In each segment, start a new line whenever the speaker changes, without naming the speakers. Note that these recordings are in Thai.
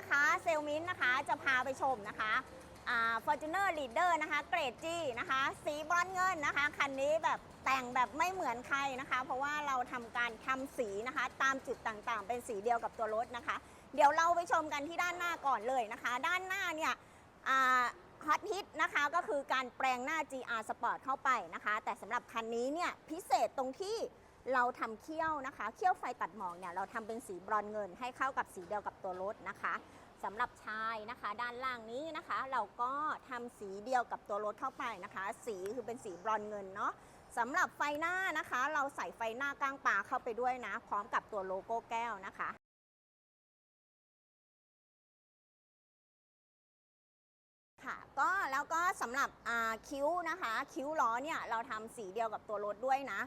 นะคะ เซลมินนะคะจะพาไปชมนะคะฟอ่า Fortuner Leader นะคะ เกรดจีนะคะ สีบรอนซ์เงินนะคะ คันนี้แบบแต่งแบบไม่เหมือนใครนะคะ เพราะว่าเราทำการทำสีนะคะ ตามจุดต่างๆ เป็นสีเดียวกับตัวรถนะคะ เดี๋ยวเราไปชมกันที่ด้านหน้าก่อนเลยนะคะ ด้านหน้าเนี่ยฮอตฮิตนะคะก็คือการแปลงหน้า GR Sport เข้าไปนะคะ แต่สำหรับคันนี้เนี่ยพิเศษตรงที่ เราทำเขี้ยวนะคะเขี้ยวไฟตัดหมอกเนี่ยเราทำเป็นสีบรอนเงินให้เข้ากับสีเดียวกับตัวรถนะคะสำหรับชายนะคะ ด้านล่างนี้นะคะ เราก็ทำสีเดียวกับตัวรถเข้าไปนะคะ สีคือเป็นสีบรอนเงินเนาะสำหรับไฟหน้านะคะ เราใส่ไฟหน้ากลางปลาเข้าไปด้วยนะ พร้อมกับตัวโลโก้แก้วนะคะค่ะก็แล้วก็สำหรับคิ้วนะคะ คิ้วล้อเนี่ยเราทำสีเดียวกับตัวรถด้วยนะ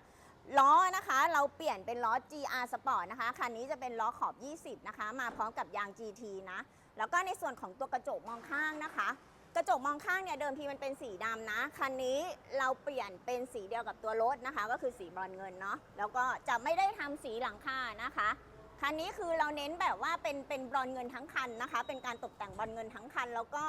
ล้อนะคะเราเปลี่ยนเป็นล้อ GR Sport นะคะคันนี้จะเป็นล้อขอบ 20 นะคะ มาพร้อมกับยาง GT นะ แล้วก็ในส่วนของตัวกระจกมองข้างนะคะ กระจกมองข้างเนี่ยเดิมทีมันเป็นสีดำนะคันนี้เราเปลี่ยนเป็นสีเดียวกับตัวรถนะคะ ก็คือสีบรอนเงินเนาะแล้วก็จะไม่ได้ทำสีหลังคานะคะคันนี้คือเราเน้นแบบว่าเป็นเป็นบรอนเงินทั้งคันนะคะ เป็นการตกแต่งบรอนเงินทั้งคัน แล้วก็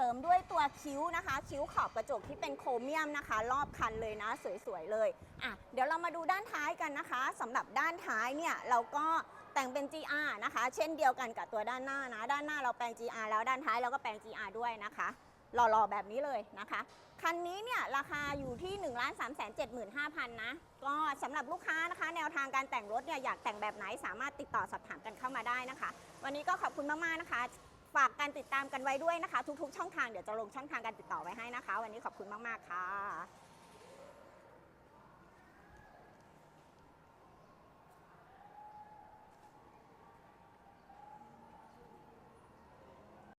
เสริมด้วยตัวคิ้วนะคะ คิ้วขอบกระจกที่เป็นโครเมียมนะคะ รอบคันเลยนะ สวยๆเลยอะเดี๋ยวเรามาดูด้านท้ายกันนะคะสำหรับด้านท้ายเนี่ยเราก็แต่งเป็น GR นะคะ เช่นเดียวกันกับตัวด้านหน้านะ ด้านหน้าเราแปลง GR แล้วด้านท้ายเราก็แปลง GR ด้วยนะคะหล่อๆแบบนี้เลยนะคะ คันนี้เนี่ยราคาอยู่ที่ 1 3 7 5 0 0 0นะ ก็สำหรับลูกค้านะคะ แนวทางการแต่งรถเนี่ยอยากแต่งแบบไหนสามารถติดต่อสอบถามกันเข้ามาได้นะคะ วันนี้ก็ขอบคุณมากๆนะคะ ฝากการติดตามกันไว้ด้วยนะคะ ทุกๆ ช่องทางเดี๋ยวจะลงช่องทางการติดต่อไว้ให้นะคะ วันนี้ขอบคุณมาก ๆ ค่ะ